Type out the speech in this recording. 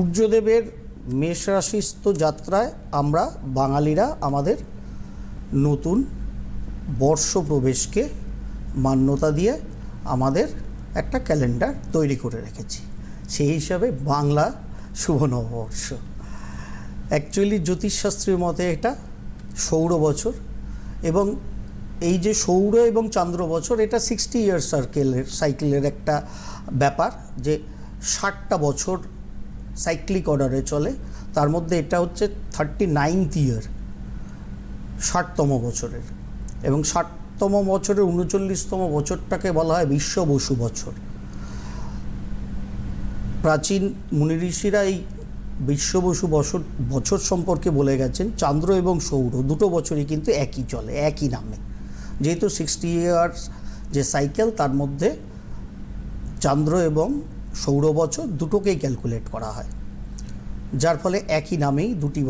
সূর্যদেবের মেষ রাশিস্থ যাত্রায় আমরা বাঙালিরা আমাদের নতুন বর্ষ প্রবেশকে মান্যতা দিয়ে আমাদের একটা ক্যালেন্ডার তৈরি করে রেখেছি। সেই হিসাবে বাংলা শুভ নববর্ষ। অ্যাকচুয়ালি জ্যোতিষশাস্ত্রীর মতে এটা সৌর বছর এবং এই যে সৌর এবং চন্দ্র বছর এটা সিক্সটি ইয়ার সার্কেলের সাইকেলের একটা ব্যাপার যে ষাটটা বছর সাইক্লিক অর্ডারে চলে। তার মধ্যে এটা হচ্ছে থার্টি নাইনথ ইয়ার ষাটতম বছরের। এবং ষাটতম বছরের উনচল্লিশতম বছরটাকে বলা হয় বিশ্ব বসু বছর। প্রাচীন মুনি ঋষিরা এই বিশ্ব বসু বছর বছর সম্পর্কে বলে গেছেন, চন্দ্র এবং সৌর দুটো বছরই কিন্তু একই চলে, একই নামে। যেহেতু সিক্সটি ইয়ার্স যে সাইকেল তার মধ্যে চন্দ্র এবং সৌর বছর দুটোকেই ক্যালকুলেট করা হয়। যার ফলে একই নামেই দুটি বছর